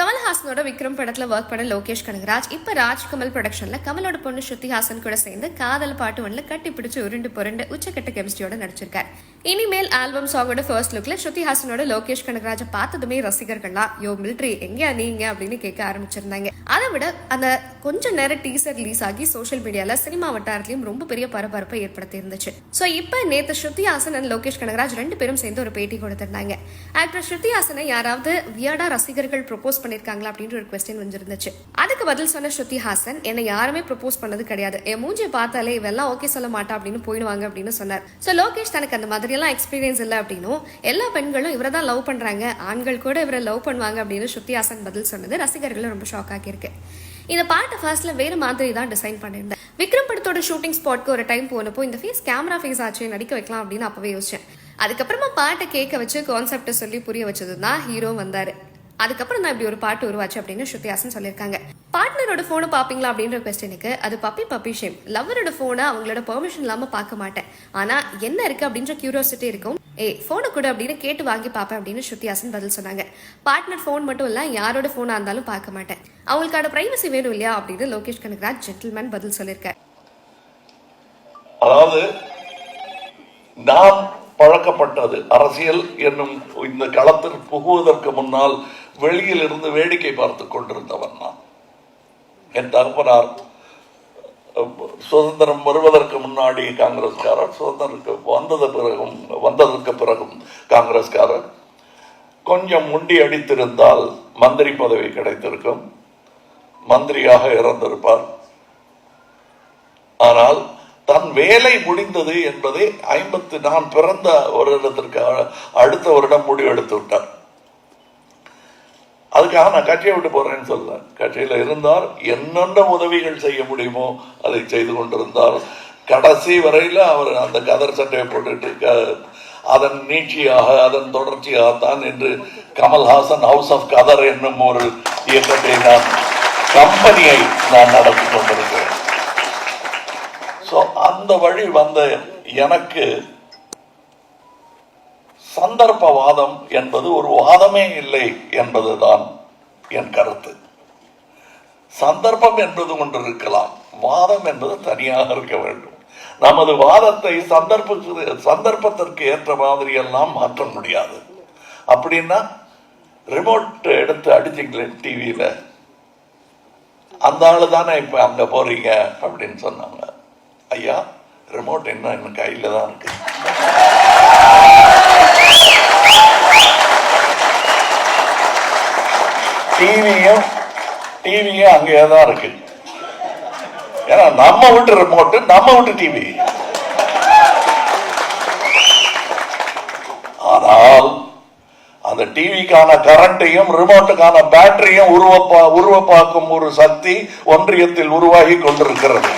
கமல்ஹாசனோட விக்ரம் படத்துல ஒர்க் பண்ண லோகேஷ் கனகராஜ். இப்ப ராஜ்கமல் ப்ரொடக்ஷன்ல கமலோட பொண்ணு ஸ்ருதி ஹாசன் கூட சேர்ந்து காதல் பாட்டு ஒன்றில் கட்டி பிடிச்சு உருண்டு புரண்டு உச்சக்கட்ட கெமிஸ்ட்ரியோட நடிச்சிருக்காரு. இனிமேல் ஆல்பம் சாங்கோட ஃபர்ஸ்ட் லுக்ல ஸ்ருதி ஹாசனோட லோகேஷ் கனகராஜ பார்த்ததுமே ரசிகர்கள்லாம் யோ மிலிட்ரி எங்கேயா நீங்க? அப்படின்னு கேட்க ஆரம்பிச்சிருந்தாங்க. அதை விட அந்த கொஞ்ச நேரம் டீசர் ரிலீஸ் ஆகி சோஷியல் மீடியால சினிமா வட்டாரத்திலயும் ரொம்ப பெரிய பரபரப்பை ஏற்படுத்தி இருந்துச்சு சோ இப்ப நேத்து ஸ்ருதி ஹாசன் அண்ட் லோகேஷ் கனகராஜ் ரெண்டு பேரும் சேர்ந்து ஒரு பேட்டி கொடுத்திருந்தாங்க. ஆக்டர் ஸ்ருதி ஹாசனை யாராவது வியர்டா ரசிகர்கள் ப்ரொபோஸ் பண்ணிருக்காங்களா அப்படின்ற ஒரு கொஸ்டின் வந்துருந்துச்சு. அதுக்கு பதில் சொன்ன ஸ்ருதி ஹாசன் என்னை யாருமே ப்ரொபோஸ் பண்ணது கிடையாது. என் மூஞ்சியை பார்த்தாலே இவெல்லாம் ஓகே சொல்ல மாட்டா அப்படின்னு போயிடுவாங்க அப்படின்னு சொன்னார். சோ லோகேஷ் தனக்கு அந்த மாதிரி மாதிரியெல்லாம் எக்ஸ்பீரியன்ஸ் இல்லை அப்படின்னும். எல்லா பெண்களும் இவரை தான் லவ் பண்ணுறாங்க ஆண்கள் கூட இவரை லவ் பண்ணுவாங்க அப்படின்னு ஸ்ருதி ஹாசன் பதில் சொன்னது ரசிகர்களை ரொம்ப ஷாக் ஆக்கியிருக்கு. இந்த பாட்டை ஃபர்ஸ்ட்ல வேற மாதிரி தான் டிசைன் பண்ணியிருந்தேன். விக்ரம் படத்தோட ஷூட்டிங் ஸ்பாட்க்கு ஒரு டைம் போனப்போ இந்த ஃபேஸ் கேமரா ஃபேஸ் ஆச்சு நடிக்க வைக்கலாம் அப்படின்னு அப்பவே யோசிச்சேன். அதுக்கப்புறமா பாட்டை கேட்க வச்சு கான்செப்டை சொல்லி புரிய வச்சது தான் ஹீரோ வந்தாரு. அதுக்கப்புறம் தான் இப்படி ஒரு பாட்டு உருவாச்சு அப்படின்னு ஸ்ருதிஹாசன் சொல்லியிருக்காங்க. பார்ட்னரோட ஃபோனை பார்ப்பீங்களா அப்படின்ற கொஸ்டினுக்கு அது பப்பி பப்பி ஷேம் லவ்வரோட ஃபோனை அவங்களோட பெர்மிஷன் இல்லாமல் பார்க்க மாட்டேன். ஆனால் என்ன இருக்கு அப்படின்ற கியூரியாசிட்டி இருக்கும். ஏ ஃபோனை கூட அப்படின்னு கேட்டு வாங்கி பார்ப்பேன் அப்படின்னு ஸ்ருதிஹாசன் பதில் சொன்னாங்க. பார்ட்னர் ஃபோன் மட்டும் இல்லை யாரோட ஃபோனாக இருந்தாலும் பார்க்க மாட்டேன். அவங்களுக்கான பிரைவசி வேணும் இல்லையா அப்படின்னு லோகேஷ் கனகராஜ் ஜென்டில்மேன் பதில் சொல்லியிருக்கார். அதாவது நாம் பழக்கப்பட்டது அரசியல் என்னும் இந்த களத்தில் புகுவதற்கு முன்னால் வெளியில் இருந்து வேடிக்கை பார்த்து கொண்டிருந்தவன் நான். என் தகப்பனார் சுதந்திரம் வருவதற்கு முன்னாடி காங்கிரஸ்காரர் சுதந்திரத்துக்கு வந்தது பிறகும் வந்ததற்கு பிறகும் காங்கிரஸ்காரர் கொஞ்சம் முண்டி அடித்திருந்தால் மந்திரி பதவி கிடைத்திருக்கும். மந்திரியாக இறந்திருப்பார். ஆனால் தன் வேலை முடிந்தது என்பதை ஐம்பத்து நான் பிறந்த வருடத்திற்கு அடுத்த வருடம் முடிவெடுத்து விட்டார். அதுக்காக நான் கட்சியை விட்டு போறேன்னு சொல்ல கட்சியில இருந்தார் என்னென்ன உதவிகள் செய்ய முடியுமோ அதை செய்து கொண்டிருந்தார் கடைசி வரையில அவர் அந்த கதர் சட்டையை போட்டுட்டு க- அதன் நீட்சியாக அதன் தொடர்ச்சியாகத்தான் என்று கமல்ஹாசன் ஹவுஸ் ஆஃப் கதர் என்னும் ஒரு இயக்கத்தை நான் கம்பெனியை நான் நடத்தி கொண்டிருக்கிறேன். ஸோ அந்த வழி வந்த எனக்கு சந்தர்ப்பவாதம் என்பது ஒரு வாதமே இல்லை என்பதுதான் என் கருத்து. சந்தர்ப்பம் என்பது ஒன்று இருக்கலாம் வாதம் என்பது தனியாக இருக்க வேண்டும். நமது வாதத்தை சந்தர்ப்ப சந்தர்ப்பத்திற்கு ஏற்ற மாதிரி எல்லாம் மாற்ற முடியாது. அப்படின்னா ரிமோட் எடுத்து அடிச்சிங்களேன் டிவியில அந்த ஆள் தானே இப்ப அங்க போறீங்க அப்படின்னு சொன்னாங்க. ஐயா ரிமோட் என்ன என் கையில தான் இருக்கு. டிவியும் டிவியும் அங்கேயே தான் இருக்கு. ஏன்னா நம்ம வீட்டு ரிமோட் நம்ம வீட்டு டிவி ஆனால் அந்த டிவிக்கான கரண்ட்டையும் ரிமோட்டுக்கான பேட்டரியும் உருவப்பா உருவப்பாக்கும் ஒரு சக்தி ஒன்றியத்தில் உருவாகி கொண்டிருக்கிறது.